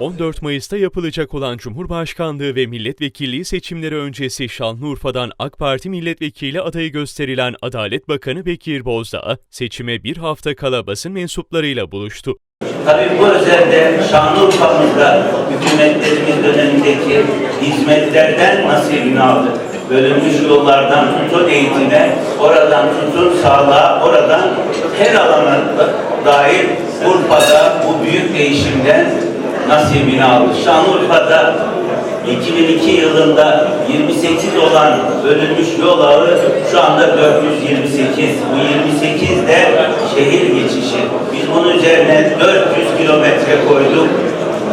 14 Mayıs'ta yapılacak olan Cumhurbaşkanlığı ve milletvekilliği seçimleri öncesi Şanlıurfa'dan AK Parti milletvekili adayı gösterilen Adalet Bakanı Bekir Bozdağ, seçime bir hafta kala basın mensuplarıyla buluştu. Tabii bu özelde Şanlıurfa'mızda hükümetlerimiz dönemindeki hizmetlerden nasibini aldı. Bölünmüş yollardan tutun eğitime, oradan tutun sağlığa, oradan her alana dair Urfa'da bu büyük değişimden nasibini aldı. Şanlıurfa'da 2002 yılında 28 olan bölünmüş yol ağı şu anda 428. Bu 28 de şehir geçişi. Biz bunun üzerine 400 kilometre koyduk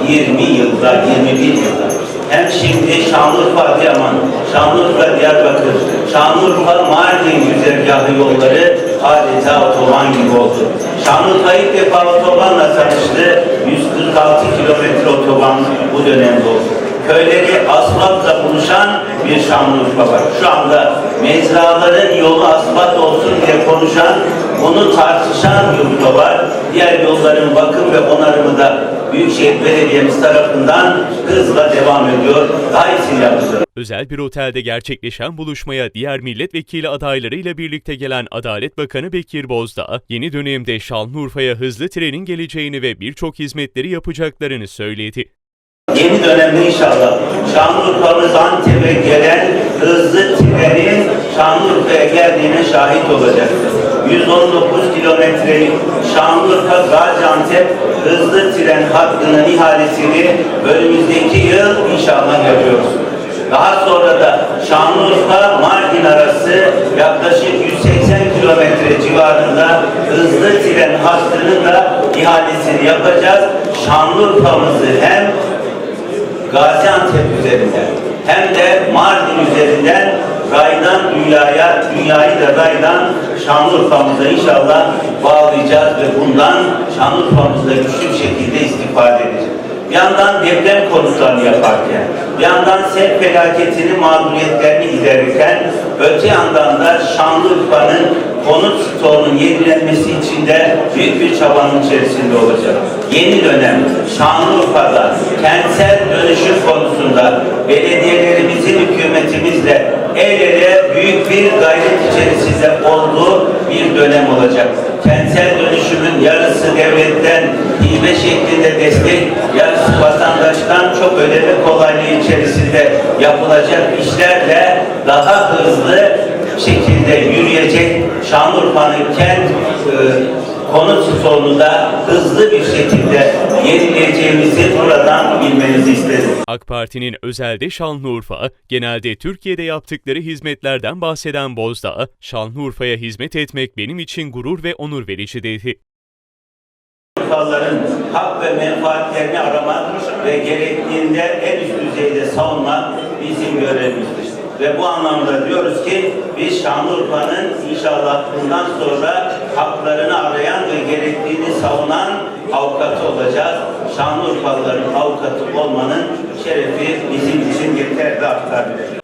20 yılda, 21 yılda. Hem şimdi Şanlıurfa Adıyaman, Şanlıurfa Diyarbakır, Şanlıurfa Mardin güzergahı yolları adeta otoban gibi oldu. Şanlıurfa ilk defa otobanla tanıştı. 146 kilometre otoban bu dönemde oldu köyleri asfaltla buluşan bir Şanlıurfa var. Şu anda mezraların yolu asfalt olsun diye konuşan, bunu tartışan yurtta var. Diğer yolların bakım ve onarımı da Büyükşehir Belediye'miz tarafından hızla devam ediyor. Daha iyisini yapacağız. Özel bir otelde gerçekleşen buluşmaya diğer milletvekili adaylarıyla birlikte gelen Adalet Bakanı Bekir Bozdağ, yeni dönemde Şanlıurfa'ya hızlı trenin geleceğini ve birçok hizmetleri yapacaklarını söyledi. Yeni dönemde inşallah Şanlıurfa'mız Antep'e gelen hızlı trenin Şanlıurfa'ya geldiğine şahit olacak. 119 kilometrelik Şanlıurfa Gaziantep hızlı tren hattının ihalesini önümüzdeki yıl inşallah yapıyoruz. Daha sonra da Şanlıurfa Mardin arası yaklaşık 180 kilometre civarında hızlı tren hattının da ihalesini yapacağız. Şanlıurfa'mızı hem Gaziantep üzerinden hem de Mardin üzerinden dünyaya, dünyayı da raydan Şanlıurfa'mıza inşallah bağlayacağız ve bundan Şanlıurfa'mızda güçlü bir şekilde istifade edeceğiz. Bir yandan deprem konutlarını yaparken, bir yandan sel felaketini, mağduriyetlerini giderirken, öte yandan da Şanlıurfa'nın konut stoğunun yenilenmesi için de büyük bir çabanın içerisinde olacak. Yeni dönem Şanlıurfa'da kentsel dönüşüm konusunda belediyelerimizin büyük bir gayret içerisinde olduğu bir dönem olacak. Kentsel dönüşümün yarısı devletten hibe şeklinde destek, yarısı vatandaştan çok ödeme kolaylığı içerisinde yapılacak işlerle daha hızlı şekilde yürüyecek Şanlıurfa'nın kent e, konut stoğunu da hızlı bir şekilde yenileyeceğimizi buradan bilmenizi isterim. AK Parti'nin özelde Şanlıurfa, genelde Türkiye'de yaptıkları hizmetlerden bahseden Bozdağ, Şanlıurfa'ya hizmet etmek benim için gurur ve onur verici dedi. Urfalıların hak ve menfaatlerini aramak ve gerektiğinde en üst düzeyde savunmak bizim görevimizdir. Ve bu anlamda diyoruz ki biz Şanlıurfa'nın inşallah bundan sonra haklarını arayan ve gerektiğini savunan avukatı olacağız. Şanlıurfalıların avukatı olmanın şerefi bizim için yeterli artabilir.